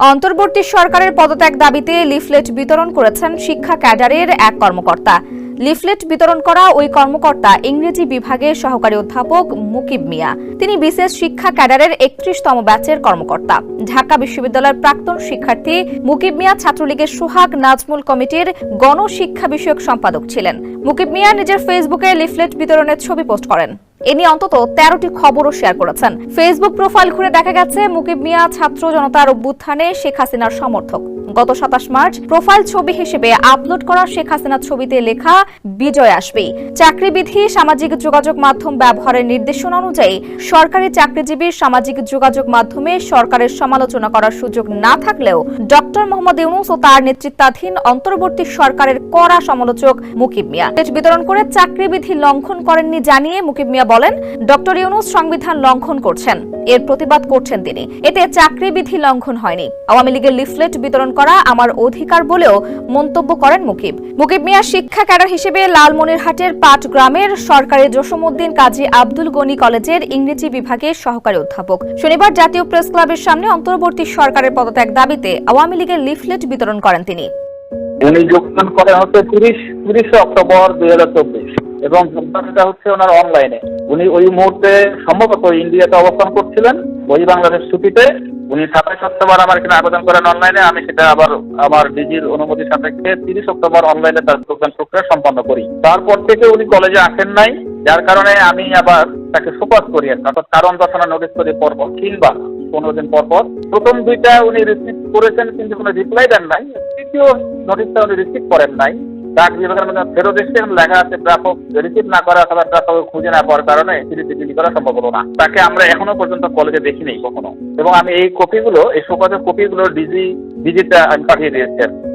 অন্তর্বর্তী সরকারের পদত্যাগ দাবিতে লিফলেট বিতরণ করেছেন শিক্ষা ক্যাডারের এক কর্মকর্তা। লিফলেট বিতরণ করা ওই কর্মকর্তা ইংরেজি বিভাগের সহকারী অধ্যাপক মুকিব মিয়া। তিনি বিশেষ শিক্ষা ক্যাডারের একত্রিশতম ব্যাচের কর্মকর্তা। ঢাকা বিশ্ববিদ্যালয়ের প্রাক্তন শিক্ষার্থী মুকিব মিয়া ছাত্রলীগের সোহাগ নাজমুল কমিটির গণশিক্ষা বিষয়ক সম্পাদক ছিলেন। মুকিব মিয়া নিজের ফেসবুকে লিফলেট বিতরণের ছবি পোস্ট করেন। এ নিয়ে অন্তত তেরোটি খবরও শেয়ার করেছেন। ফেসবুক প্রোফাইল ঘুরে দেখা গেছে, মুকিব মিয়া, ছাত্র জনতার অভ্যুত্থানে শেখ হাসিনার সমর্থক। গত সাতাশ মার্চ প্রোফাইল ছবি হিসেবে আপলোড করা শেখ হাসিনার ছবিতে লেখা, বিজয় আসবেই। চাকরিবিধি, সামাজিক যোগাযোগ মাধ্যম ব্যবহারের নির্দেশনা অনুযায়ী, সরকারি চাকরিজীবীর সামাজিক যোগাযোগ মাধ্যমে সরকারের সমালোচনা করার সুযোগ না থাকলেও, ডক্টর মোহাম্মদ ইউনুস ও তার নেতৃত্বাধীন অন্তর্বর্তী সরকারের কড়া সমালোচক মুকিব মিয়া। বিতরণ করে চাকরিবিধি লঙ্ঘন করেননি জানিয়ে মুকিব মিয়া বলেন, ডক্টর ইউনুস সংবিধান লঙ্ঘন করছেন। এর প্রতিবাদ করছেন তিনি। এতে চাকরিবিধি লঙ্ঘন হয়নি। আওয়ামী লীগের লিফলেট বিতরণ করা আমার অধিকার বলেও মন্তব্য করেন মুকিব। মুকিব মিয়া শিক্ষা ক্যাডার হিসেবে লালমনিরহাটের পাট গ্রামের সরকারি জসীমউদ্দিন কাজী আব্দুল গনি কলেজের ইংরেজি বিভাগের সহকারী অধ্যাপক। শনিবার জাতীয় প্রেস ক্লাবের সামনে অন্তর্বর্তী সরকারের পদত্যাগ দাবিতে আওয়ামী লীগের লিফলেট বিতরণ করেন তিনি। যোগদান করেন হচ্ছে তিরিশ, তিরিশে অক্টোবর দুই হাজার চব্বিশ। এবং যোগদানটা হচ্ছে ওনার অনলাইনে উনি ওই মুহূর্তে সম্ভবত ইন্ডিয়াতে অবস্থান করছিলেন, ওই বাংলাদেশ ছুটিতে। উনি সাতাশ অক্টোবর আমার এখানে আবেদন করেন অনলাইনে আমি সেটা আবার আমার ডিজির অনুমতি সাপেক্ষে তিরিশ অক্টোবর অনলাইনে তার যোগদান প্রক্রিয়া সম্পন্ন করি। তারপর থেকে উনি কলেজে আসেন নাই, যার কারণে আমি আবার তাকে সুপাস করি অর্থাৎ কারণ দর্শনা নোটিস করি পরপর কিংবা পনেরো দিন পর পর। প্রথম দুইটা উনি রিসিভ করেছেন, কিন্তু কোনো রিপ্লাই দেন নাই। তৃতীয় নোটিশটা উনি রিসিভ করেন নাই। ডাক বিভাগের ফেরত এসছে লেখা আছে প্রাপক রিসিভ না করা অথবা প্রাপক খুঁজে না পাওয়ার কারণে সিরিজে বিলি করা সম্ভব হলো না তাকে আমরা এখনও পর্যন্ত কলেজে দেখিনি কখনো এবং আমি এই কপিগুলো এই সুপারের কপিগুলো ডিজি, ডিজিটা আমি পাঠিয়ে দিয়েছি।